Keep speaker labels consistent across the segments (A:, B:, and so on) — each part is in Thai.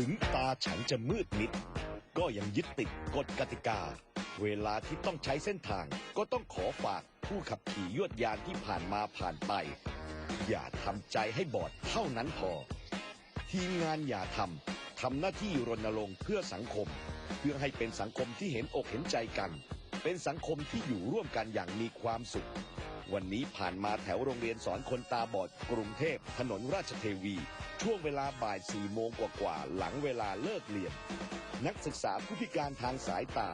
A: ถึงตาฉันจะมืดมิด ก็ยังยึดติดกฎกติกา เวลาที่ต้องใช้เส้นทาง ก็ต้องขอฝากผู้ขับขี่ยวดยานที่ผ่านมาผ่านไป อย่าทำใจให้บอดเท่านั้นพอ ทีมงานอย่าทำทำหน้าที่รณรงค์เพื่อสังคม เพื่อให้เป็นสังคมที่เห็นอกเห็นใจกัน เป็นสังคมที่อยู่ร่วมกันอย่างมีความสุข วันนี้ผ่านมาแถวโรงเรียนสอนคนตาบอดกรุงเทพ ถนนราชเทวี ช่วงเวลาบ่ายสี่โมงกว่าๆหลังเวลาเลิกเรียน นักศึกษาผู้พิการทางสายตา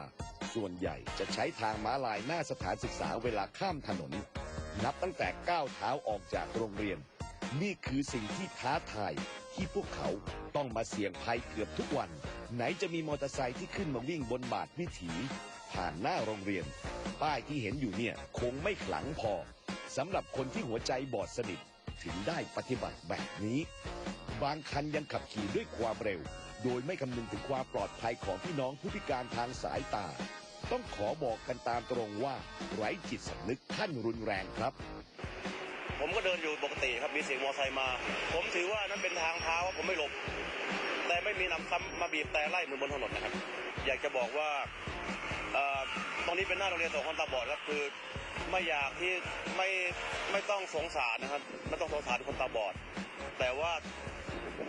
A: ส่วนใหญ่จะใช้ทางม้าลายหน้าสถานศึกษาเวลาข้ามถนน นับตั้งแต่ก้าวเท้าออกจากโรงเรียน นี่คือสิ่งที่ท้าทายที่พวกเขาต้องมาเสี่ยงภัยเกือบทุกวัน ไหนจะมีมอเตอร์ไซค์ที่ขึ้นมาวิ่งบนบาทวิถี ผ่านหน้าโรงเรียน ป้ายที่เห็นอยู่เนี่ยคงไม่ขลังพอสำหรับคนที่หัวใจบอดสนิทถึงได้ปฏิบัติแบบนี้ บางคันยังขับขี่ด้วยความเร็ว โดยไม่คำนึงถึงความปลอดภัยของพี่น้องผู้พิการทางสายตา ต้องขอบอกกันตามตรงว่าไร้จิตสำนึกขั้นรุนแรงครับ
B: ผมก็เดินอยู่ปกติครับมีเสียงมอเตอร์ไซค์มา ผมถือว่านั้นเป็นทางเท้าผมไม่หลบ ไม่มีนำซ้ำมาบีบแต่ไล่เหมือนบนถนนนะครับ อยากจะบอกว่าเอ่อตรงนี้เป็นหน้าโรงเรียนสองคนตาบอดครับคือไม่อยากที่ไม่ไม่ต้องสงสารนะครับไม่ต้องสงสารคนตาบอด แต่ว่า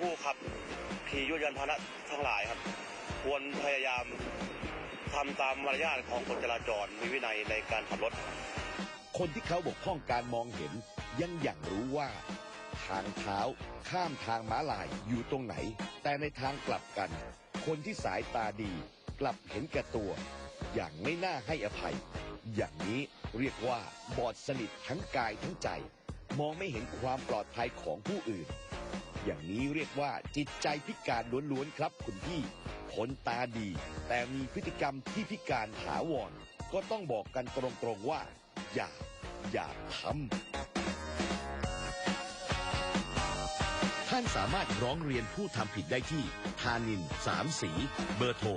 B: ผู้ขับขี่ยุยานพาหนะทั้งหลายครับ ควรพยายามทำตามมารยาทของกฎจราจรมีวินัยในการขับรถ
A: คนที่เขาบกพร่องการมองเห็นยังอย่างรู้ว่า ทางเท้า ข้ามทางม้าลายอยู่ตรงไหน แต่ในทางกลับกัน คนที่สายตาดี กลับเห็นแก่ตัว อย่างไม่น่าให้อภัย อย่างนี้เรียกว่าบอดสนิททั้งกายทั้งใจ มองไม่เห็นความปลอดภัยของผู้อื่น อย่างนี้เรียกว่าจิตใจพิการล้วนๆครับคุณพี่คนตาดี แต่มีพฤติกรรมที่พิการถาวรก็ต้องบอกกันตรงๆว่า อย่า อย่าทำานสามารถร้องเรียนผู้ทำผิดได้ที่ธานินสามสี เบอร์โทร 0918062404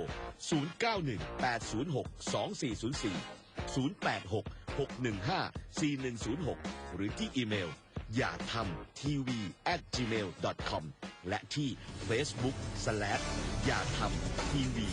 A: 086-615-4106 หรือที่อีเมล อย่าทำทีวี at gmail com และที่ Facebook slash อย่าทำทีวี